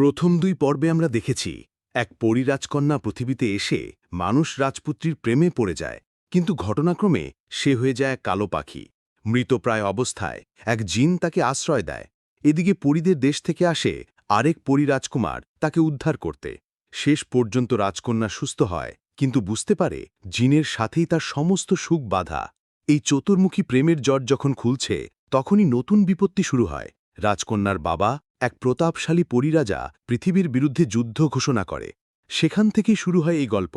প্রথম দুই পর্বে আমরা দেখেছি, এক পরিরাজকন্যা পৃথিবীতে এসে মানুষ রাজপুত্রীর প্রেমে পড়ে যায়, কিন্তু ঘটনাক্রমে সে হয়ে যায় কালো পাখি। মৃতপ্রায় অবস্থায় এক জিন তাকে আশ্রয় দেয়। এদিকে পরীদের দেশ থেকে আসে আরেক পরিরাজকুমার তাকে উদ্ধার করতে। শেষ পর্যন্ত রাজকন্যা সুস্থ হয়, কিন্তু বুঝতে পারে জিনের সাথেই তার সমস্ত সুখ বাধা। এই চতুর্মুখী প্রেমের জট যখন খুলছে, তখনই নতুন বিপত্তি শুরু হয়। রাজকন্যার বাবা এক প্রতাপশালী পরিরাজা পৃথিবীর বিরুদ্ধে যুদ্ধ ঘোষণা করে। সেখান থেকেই শুরু হয় এই গল্প।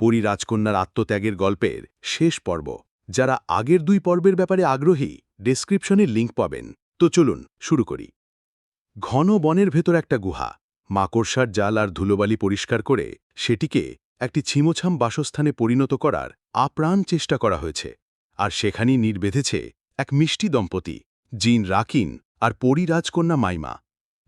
পরি রাজকন্যার আত্মত্যাগের গল্পের শেষ পর্ব। যারা আগের দুই পর্বের ব্যাপারে আগ্রহী ডেসক্রিপশনে লিঙ্ক পাবেন। তো চলুন, শুরু করি। ঘন বনের ভেতর একটা গুহা। মাকড়সার জাল আর ধুলোবালি পরিষ্কার করে সেটিকে একটি ছিমোছাম বাসস্থানে পরিণত করার আপ্রাণ চেষ্টা করা হয়েছে। আর সেখানেই নির্বেধেছে এক মিষ্টি দম্পতি, জিন রাকিন আর পরি রাজকন্যা মাইমা।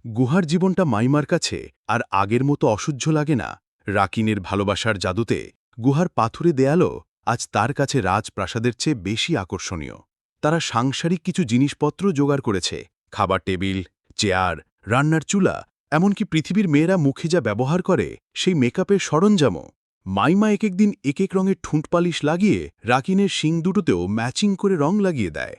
গুহার জীবনটা মাইমার কাছে আর আগের মতো অসহ্য লাগে না। রাকিনের ভালোবাসার জাদুতে গুহার পাথুরে দেয়ালও আজ তার কাছে রাজপ্রাসাদের চেয়ে বেশি আকর্ষণীয়। তারা সাংসারিক কিছু জিনিসপত্র জোগাড় করেছে, খাবার টেবিল, চেয়ার, রান্নার চুলা, এমনকি পৃথিবীর মেয়েরা মুখে যা ব্যবহার করে সেই মেকআপের সরঞ্জামও। মাইমা এক একদিন এক এক রঙের ঠুঁট পালিশ লাগিয়ে রাকিনের শিং দুটোতেও ম্যাচিং করে রং লাগিয়ে দেয়।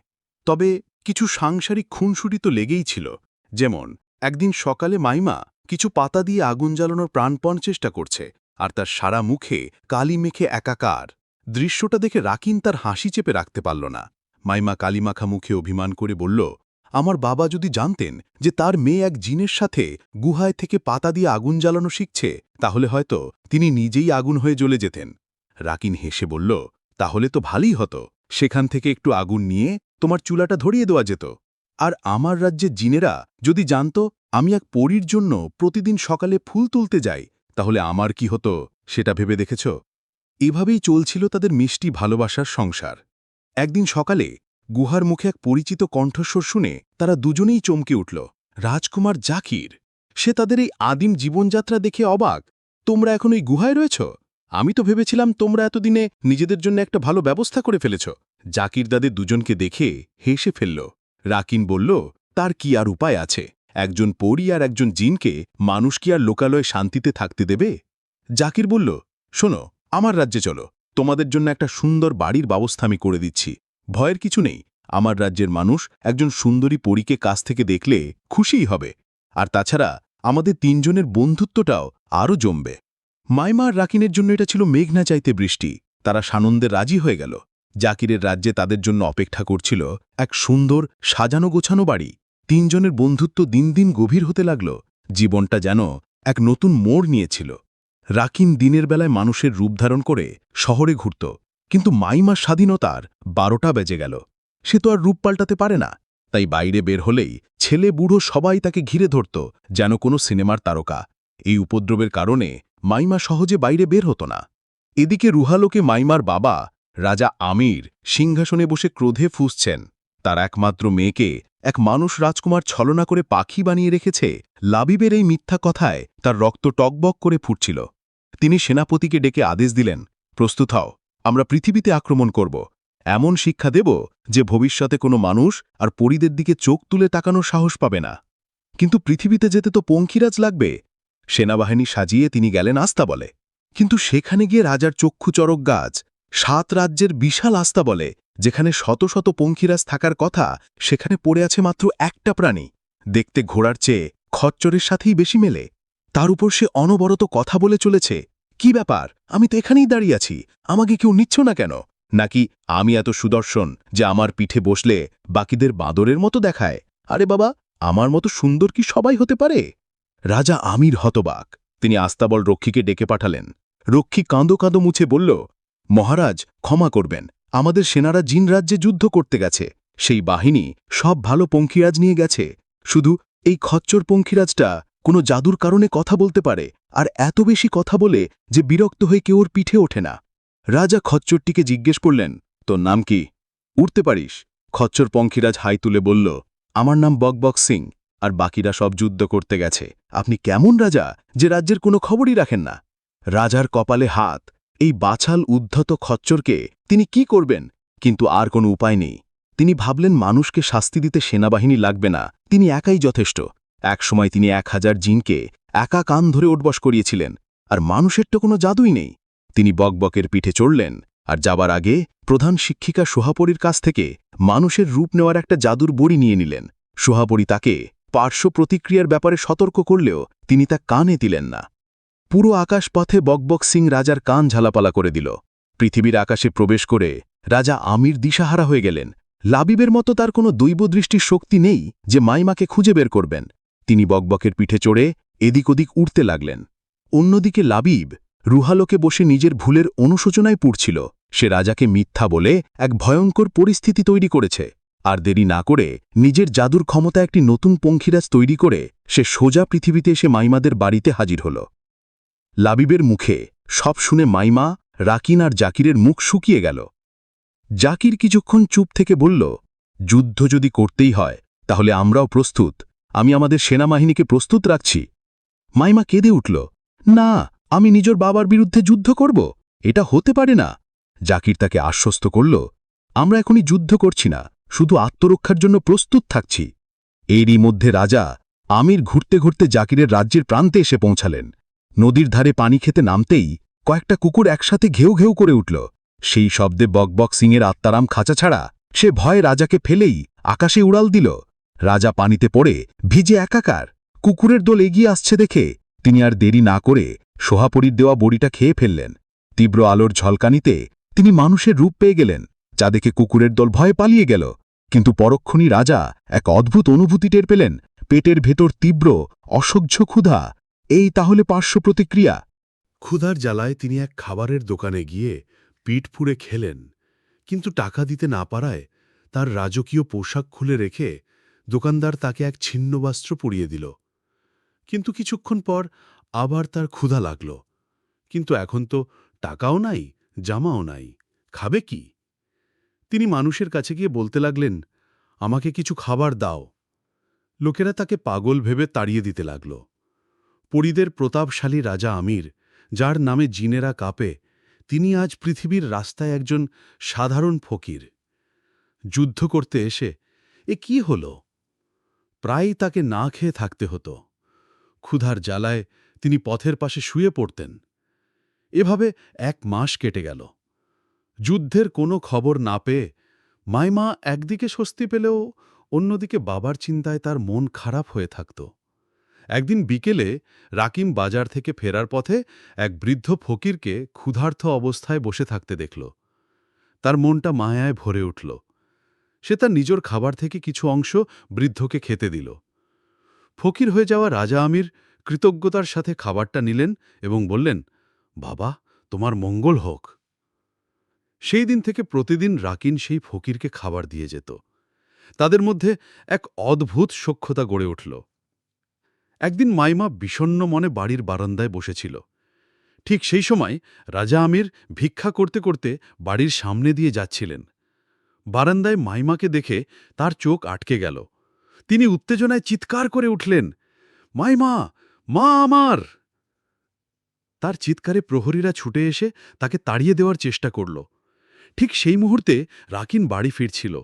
তবে কিছু সাংসারিক খুনসুটি তো লেগেই ছিল, যেমন একদিন সকালে মাইমা কিছু পাতা দিয়ে আগুন জ্বালানোর প্রাণপণ চেষ্টা করছে, আর তার সারা মুখে কালি মেখে একাকার। দৃশ্যটা দেখে রাকিন তার হাসি চেপে রাখতে পারল না। মাইমা কালিমাখা মুখে অভিমান করে বলল, আমার বাবা যদি জানতেন যে তার মেয়ে এক জিনের সাথে গুহায় থেকে পাতা দিয়ে আগুন জ্বালানো শিখছে, তাহলে হয়তো তিনি নিজেই আগুন হয়ে জ্বলে যেতেন। রাকিন হেসে বলল, তাহলে তো ভালোই হতো। সেখান থেকে একটু আগুন নিয়ে তোমার চুলাটা ধরিয়ে দেওয়া যেত। আর আমার রাজ্যের জিনেরা যদি জানত, আমি এক পরীর জন্য প্রতিদিন সকালে ফুল তুলতে যাই, তাহলে আমার কি হতো, সেটা ভেবে দেখেছ? এভাবেই চলছিল তাদের মিষ্টি ভালোবাসার সংসার। একদিন সকালে গুহার মুখে এক পরিচিত কণ্ঠস্বর শুনে তারা দুজনেই চমকে উঠল, রাজকুমার জাকির, সে তাদের এই আদিম জীবনযাত্রা দেখে অবাক। তোমরা এখন ওই গুহায় রয়েছ? আমি তো ভেবেছিলাম তোমরা এতদিনে নিজেদের জন্য একটা ভালো ব্যবস্থা করে ফেলেছ। জাকির দাদের দুজনকে দেখে হেসে ফেলল। রাকিন বলল, তার কি আর উপায় আছে? একজন পরী আর একজন জিনকে মানুষ কি আর লোকালয়ে শান্তিতে থাকতে দেবে? জাকির বলল, শোনো, আমার রাজ্যে চলো। তোমাদের জন্য একটা সুন্দর বাড়ির ব্যবস্থা আমি করে দিচ্ছি। ভয়ের কিছু নেই। আমার রাজ্যের মানুষ একজন সুন্দরী পরীকে কাছ থেকে দেখলে খুশিই হবে। আর তাছাড়া আমাদের তিনজনের বন্ধুত্বটাও আরও জমবে। মাইমা আর রাকিনের জন্য এটা ছিল মেঘনা চাইতে বৃষ্টি। তারা সানন্দে রাজি হয়ে গেল। জাকিরের রাজ্যে তাদের জন্য অপেক্ষা করছিল এক সুন্দর, সাজানো গোছানো বাড়ি। তিনজনের বন্ধুত্ব দিন দিন গভীর হতে লাগল। জীবনটা যেন এক নতুন মোড় নিয়েছিল। রাকিন দিনের বেলায় মানুষের রূপ ধারণ করে শহরে ঘুরত, কিন্তু মাইমার স্বাধীনতার বারোটা বেজে গেল। সে তো আর রূপ পাল্টাতে পারে না। তাই বাইরে বের হলেই ছেলে, বুড়ো সবাই তাকে ঘিরে ধরত, যেন কোনো সিনেমার তারকা। এই উপদ্রবের কারণে মাইমা সহজে বাইরে বের হতো না। এদিকে রুহালোকে মাইমার বাবা রাজা আমির সিংহাসনে বসে ক্রোধে ফুসছেন। তার একমাত্র মেয়েকে এক মানুষ রাজকুমার ছলনা করে পাখি বানিয়ে রেখেছে। লাবিবের এই মিথ্যা কথায় তার রক্ত টকবক করে ফুটছিল। তিনি সেনাপতিকে ডেকে আদেশ দিলেন, প্রস্তুত হও, আমরা পৃথিবীতে আক্রমণ করব। এমন শিক্ষা দেব যে ভবিষ্যতে কোনো মানুষ আর পরিদের দিকে চোখ তুলে তাকানোর সাহস পাবে না। কিন্তু পৃথিবীতে যেতে তো পঙ্খিরাজ লাগবে। সেনাবাহিনী সাজিয়ে তিনি গেলেন আস্তা বলে কিন্তু সেখানে গিয়ে রাজার চক্ষু চরক গাছ সাত রাজ্যের বিশাল আস্তা বলে, যেখানে শত শত পঙ্খিরাজ থাকার কথা, সেখানে পড়ে আছে মাত্র একটা প্রাণী। দেখতে ঘোড়ার চেয়ে খচ্চরের সাথেই বেশি মেলে। তার উপর সে অনবরত কথা বলে চলেছে, কি ব্যাপার? আমি তো এখানেই দাঁড়িয়ে আছি, আমাকে কেউ নিচ্ছ না কেন? নাকি আমি এত সুদর্শন যে আমার পিঠে বসলে বাকিদের বাঁদরের মতো দেখায়? আরে বাবা, আমার মতো সুন্দর কি সবাই হতে পারে? রাজা আমির হতবাক। তিনি আস্তাবল রক্ষীকে ডেকে পাঠালেন। রক্ষী কাঁদো কাঁদো মুছে বলল মহারাজ, ক্ষমা করবেন। আমাদের সেনারা জিন রাজ্যে যুদ্ধ করতে গেছে। সেই বাহিনী সব ভালো পঙ্খিরাজ নিয়ে গেছে। শুধু এই খচ্চর পঙ্খিরাজটা কোনো জাদুর কারণে কথা বলতে পারে, আর এত বেশি কথা বলে যে বিরক্ত হয়ে কেউ ওর পিঠে ওঠে না। রাজা খচ্চরটিকে জিজ্ঞেস করলেন, তোর নাম কি? উঠতে পারিস। খচ্চর পঙ্খিরাজ হাই তুলে বলল, আমার নাম বকবক সিং, আর বাকিরা সব যুদ্ধ করতে গেছে। আপনি কেমন রাজা, যে রাজ্যের কোনো খবরই রাখেন না? রাজার কপালে হাত এই বাছাল উদ্ধত খচ্চরকে তিনি কি করবেন? কিন্তু আর কোনো উপায় নেই। তিনি ভাবলেন, মানুষকে শাস্তি দিতে সেনাবাহিনী লাগবে না। তিনি একাই যথেষ্ট। একসময় তিনি এক হাজার জিনকে একা কান ধরে ওটবস করিয়েছিলেন, আর মানুষের তো কোনো জাদুই নেই। তিনি বকবকের পিঠে চড়লেন, আর যাবার আগে প্রধান শিক্ষিকা সোহাপরীর কাছ থেকে মানুষের রূপ নেওয়ার একটা জাদুর বড়ি নিয়ে নিলেন। সোহাপরী তাকে পার্শ্ব প্রতিক্রিয়ার ব্যাপারে সতর্ক করলেও তিনি তা কানে দিলেন না। পুরো আকাশপথে বকবক সিং রাজার কান ঝালাপালা করে দিল। পৃথিবীর আকাশে প্রবেশ করে রাজা আমির দিশাহারা হয়ে গেলেন। লাবিবের মতো তার কোনো দৈবদৃষ্টির শক্তি নেই যে মাইমাকে খুঁজে বের করবেন। তিনি বকবকের পিঠে চড়ে এদিক ওদিক উঠতে লাগলেন। অন্যদিকে লাবিব রুহালোকে বসে নিজের ভুলের অনুশোচনায় পুড়ছিল। সে রাজাকে মিথ্যা বলে এক ভয়ঙ্কর পরিস্থিতি তৈরি করেছে। আর দেরি না করে নিজের জাদুর ক্ষমতা একটি নতুন পঙ্খিরাজ তৈরি করে সে সোজা পৃথিবীতে এসে মাইমাদের বাড়িতে হাজির হল। লাবিবের মুখে সব শুনে মাইমা, রাকিন আর জাকিরের মুখ শুকিয়ে গেল। জাকির কিছুক্ষণ চুপ থেকে বলল, যুদ্ধ যদি করতেই হয়, তাহলে আমরাও প্রস্তুত। আমি আমাদের সেনাবাহিনীকে প্রস্তুত রাখছি। মাইমা কেঁদে উঠল, না, আমি নিজের বাবার বিরুদ্ধে যুদ্ধ করব? এটা হতে পারে না। জাকির তাকে আশ্বস্ত করল, আমরা এখনই যুদ্ধ করছি না, শুধু আত্মরক্ষার জন্য প্রস্তুত থাকছি। এরই মধ্যে রাজা আমির ঘুরতে ঘুরতে জাকিরের রাজ্যের প্রান্তে এসে পৌঁছালেন। নদীর ধারে পানি খেতে নামতেই কয়েকটা কুকুর একসাথে ঘেউ ঘেউ করে উঠল। সেই শব্দে বকবক সিংয়ের আত্মারাম খাঁচা ছাড়া সে ভয়ে রাজাকে ফেলেই আকাশে উড়াল দিল। রাজা পানিতে পড়ে ভিজে একাকার। কুকুরের দল এগিয়ে আসছে দেখে তিনি আর দেরি না করে সোহাপরির দেওয়া বড়িটা খেয়ে ফেললেন। তীব্র আলোর ঝলকানিতে তিনি মানুষের রূপ পেয়ে গেলেন, যা দেখে কুকুরের দল ভয়ে পালিয়ে গেল। কিন্তু পরক্ষণই রাজা এক অদ্ভুত অনুভূতি টের পেলেন। পেটের ভেতর তীব্র, অসহ্য ক্ষুধা এই তাহলে পার্শ্ব প্রতিক্রিয়া? ক্ষুধার জ্বালায় তিনি এক খাবারের দোকানে গিয়ে পিঠ ফুঁড়ে খেলেন, কিন্তু টাকা দিতে না পারায় তার রাজকীয় পোশাক খুলে রেখে দোকানদার তাকে এক ছিন্ন বস্ত্র পরিয়ে দিল। কিন্তু কিছুক্ষণ পর আবার তার ক্ষুধা লাগল। কিন্তু এখন তো টাকাও নাই, জামাও নাই, খাবে কি? তিনি মানুষের কাছে গিয়ে বলতে লাগলেন, আমাকে কিছু খাবার দাও। লোকেরা তাকে পাগল ভেবে তাড়িয়ে দিতে লাগল। পরিদের প্রতাপশালী রাজা আমির, যার নামে জিনেরা কাঁপে, তিনি আজ পৃথিবীর রাস্তায় একজন সাধারণ ফকির। যুদ্ধ করতে এসে, এ কি হল? প্রায়ই তাকে না খেয়ে থাকতে হতো। ক্ষুধার জ্বালায় তিনি পথের পাশে শুয়ে পড়তেন। এভাবে এক মাস কেটে গেল। যুদ্ধের কোনো খবর না পেয়ে মাইমা একদিকে স্বস্তি পেলেও অন্যদিকে বাবার চিন্তায় তার মন খারাপ হয়ে থাকত। একদিন বিকেলে রাকিম বাজার থেকে ফেরার পথে এক বৃদ্ধ ফকিরকে ক্ষুধার্থ অবস্থায় বসে থাকতে দেখল। তার মনটা মায়ায় ভরে উঠল। সে তার নিজের খাবার থেকে কিছু অংশ বৃদ্ধকে খেতে দিল। ফকির হয়ে যাওয়া রাজা আমির কৃতজ্ঞতার সাথে খাবারটা নিলেন এবং বললেন, বাবা, তোমার মঙ্গল হোক। সেই দিন থেকে প্রতিদিন রাকিন সেই ফকিরকে খাবার দিয়ে যেত। তাদের মধ্যে এক অদ্ভুত সখ্যতা গড়ে উঠল। একদিন মাইমা বিষণ্ন মনে বাড়ির বারান্দায় বসেছিল। ঠিক সেই সময় রাজা আমির ভিক্ষা করতে করতে বাড়ির সামনে দিয়ে যাচ্ছিলেন। বারান্দায় মাইমাকে দেখে তার চোখ আটকে গেল। তিনি উত্তেজনায় চিৎকার করে উঠলেন, মাইমা, মা আমার! তার চিৎকারে প্রহরীরা ছুটে এসে তাকে তাড়িয়ে দেওয়ার চেষ্টা করল। ঠিক সেই মুহূর্তে রাকিন বাড়ি ফিরছিল।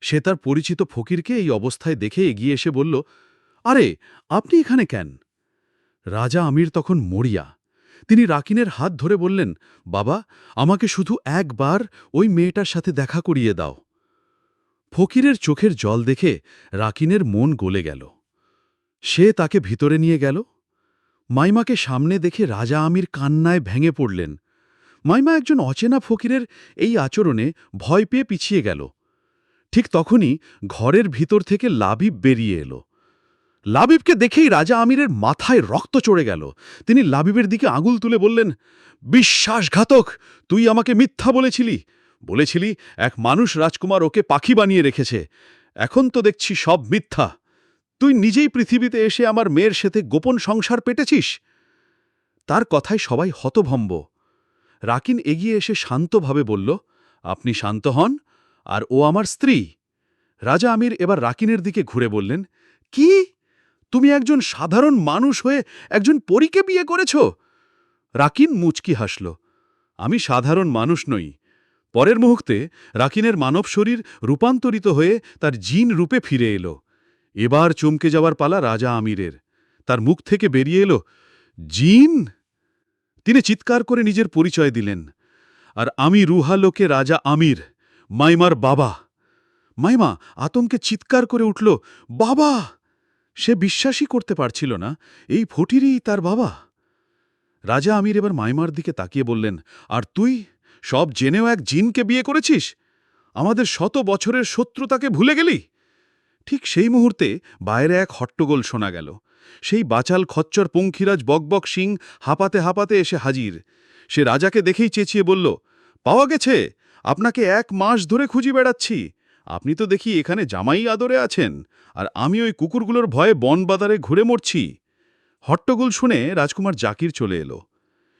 সে তার পরিচিত ফকিরকে এই অবস্থায় দেখে এগিয়ে এসে বলল আরে, আপনি এখানে কেন? রাজা আমির তখন মরিয়া। তিনি রাকিনের হাত ধরে বললেন, বাবা, আমাকে শুধু একবার ওই মেয়েটার সাথে দেখা করিয়ে দাও। ফকিরের চোখের জল দেখে রাকিনের মন গলে গেল। সে তাকে ভিতরে নিয়ে গেল। মাইমাকে সামনে দেখে রাজা আমির কান্নায় ভেঙে পড়লেন। মাইমা একজন অচেনা ফকিরের এই আচরণে ভয় পেয়ে পিছিয়ে গেল। ঠিক তখনই ঘরের ভিতর থেকে লাবিব বেরিয়ে এলো। লাবিবকে দেখেই রাজা আমিরের মাথায় রক্ত চড়ে গেল। তিনি লাবিবের দিকে আঙুল তুলে বললেন, বিশ্বাসঘাতক, তুই আমাকে মিথ্যা বলেছিলি। বলেছিলি, এক মানুষ রাজকুমার ওকে পাখি বানিয়ে রেখেছে। এখন তো দেখছি সব মিথ্যা। তুই নিজেই পৃথিবীতে এসে আমার মেয়ের সাথে গোপন সংসার পেটেছিস? তার কথায় সবাই হতভম্ব। রাকিন এগিয়ে এসে শান্তভাবে বলল, আপনি শান্ত হন, আর ও আমার স্ত্রী। রাজা আমির এবার রাকিনের দিকে ঘুরে বললেন, কি? তুমি একজন সাধারণ মানুষ হয়ে একজন পরীকে বিয়ে করেছ? রাকিন মুচকি হাসল। আমি সাধারণ মানুষ নই। পরের মুহূর্তে রাকিনের মানব শরীর রূপান্তরিত হয়ে তার জিন রূপে ফিরে এলো। এবার চমকে যাওয়ার পালা রাজা আমিরের। তার মুখ থেকে বেরিয়ে এলো, জিন? তিনি চিৎকার করে নিজের পরিচয় দিলেন। আর আমি রুহালোকে রাজা আমির, মাইমার বাবা। মাইমা আতঙ্কে চিৎকার করে উঠল, বাবা! সে বিশ্বাসই করতে পারছিল না, এই ফটিরই তার বাবা। রাজা আমির এবার মাইমার দিকে তাকিয়ে বললেন, আর তুই সব জেনেও এক জিনকে বিয়ে করেছিস? আমাদের শত বছরের শত্রুতাকে ভুলে গেলি? ঠিক সেই মুহূর্তে বাইরে এক হট্টগোল শোনা গেল। সেই বাচাল খচ্চর পঙ্খিরাজ বকবক সিং হাঁপাতে হাঁপাতে এসে হাজির। সে রাজাকে দেখেই চেঁচিয়ে বলল, পাওয়া গেছে, আপনাকে এক মাস ধরে খুঁজি বেড়াচ্ছি। আপনি তো দেখি এখানে জামাই আদরে আছেন, আর আমি ওই কুকুরগুলোর ভয়ে বনবাদারে ঘুরে মরছি। হট্টগোল শুনে রাজকুমার জাকির চলে এলো।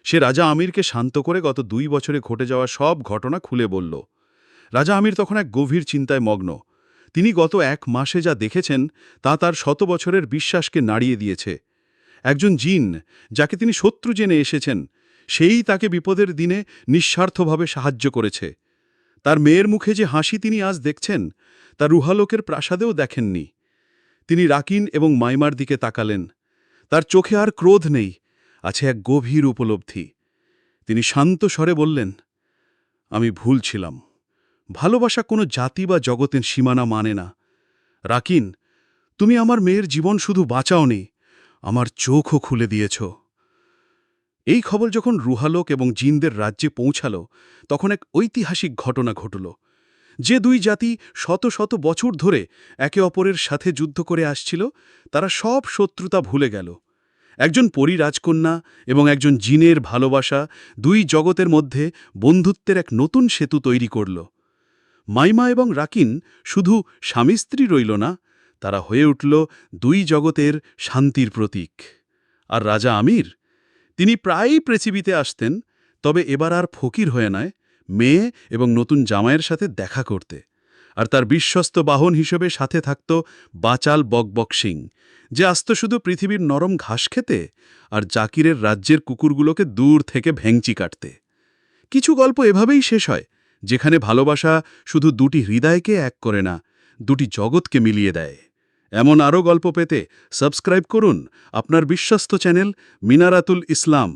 সে রাজা আমিরকে শান্ত করে গত দুই বছরে ঘটে যাওয়া সব ঘটনা খুলে বলল। রাজা আমির তখন এক গভীর চিন্তায় মগ্ন। তিনি গত এক মাসে যা দেখেছেন, তা তার শত বছরের বিশ্বাসকে নাড়িয়ে দিয়েছে। একজন জিন, যাকে তিনি শত্রু জেনে এসেছেন, সেই তাকে বিপদের দিনে নিঃস্বার্থভাবে সাহায্য করেছে। তার মেয়ের মুখে যে হাসি তিনি আজ দেখছেন, তা রুহালোকের প্রাসাদেও দেখেননি। তিনি রাকিন এবং মাইমার দিকে তাকালেন। তার চোখে আর ক্রোধ নেই, আছে এক গভীর উপলব্ধি। তিনি শান্ত স্বরে বললেন, আমি ভুল ছিলাম। ভালোবাসা কোনো জাতি বা জগতের সীমানা মানে না। রাকিন, তুমি আমার মেয়ের জীবন শুধু বাঁচাওনি, আমার চোখও খুলে দিয়েছ। এই খবর যখন রুহালোক এবং জিনদের রাজ্যে পৌঁছাল, তখন এক ঐতিহাসিক ঘটনা ঘটল। যে দুই জাতি শত শত বছর ধরে একে অপরের সাথে যুদ্ধ করে আসছিল, তারা সব শত্রুতা ভুলে গেল। একজন পরী রাজকন্যা এবং একজন জিনের ভালোবাসা দুই জগতের মধ্যে বন্ধুত্বের এক নতুন সেতু তৈরি করল। মাইমা এবং রাকিন শুধু স্বামী স্ত্রী রইল না, তারা হয়ে উঠল দুই জগতের শান্তির প্রতীক। আর রাজা আমির তিনি প্রায়ই পৃথিবীতে আসতেন, তবে এবার আর ফকির হয়ে নয়, মেয়ে এবং নতুন জামাইয়ের সাথে দেখা করতে। আর তার বিশ্বস্ত বাহন হিসেবে সাথে থাকত বাচাল বকবক সিং, যে আসত শুধু পৃথিবীর নরম ঘাস খেতে আর জাকিরের রাজ্যের কুকুরগুলোকে দূর থেকে ভেংচি কাটতে। কিছু গল্প এভাবেই শেষ হয়, যেখানে ভালোবাসা শুধু দুটি হৃদয়কে এক করে না, দুটি জগৎকে মিলিয়ে দেয়। এমন আরও গল্প পেতে সাবস্ক্রাইব করুন আপনার বিশ্বস্ত চ্যানেল মিনারাতুল ইসলাম।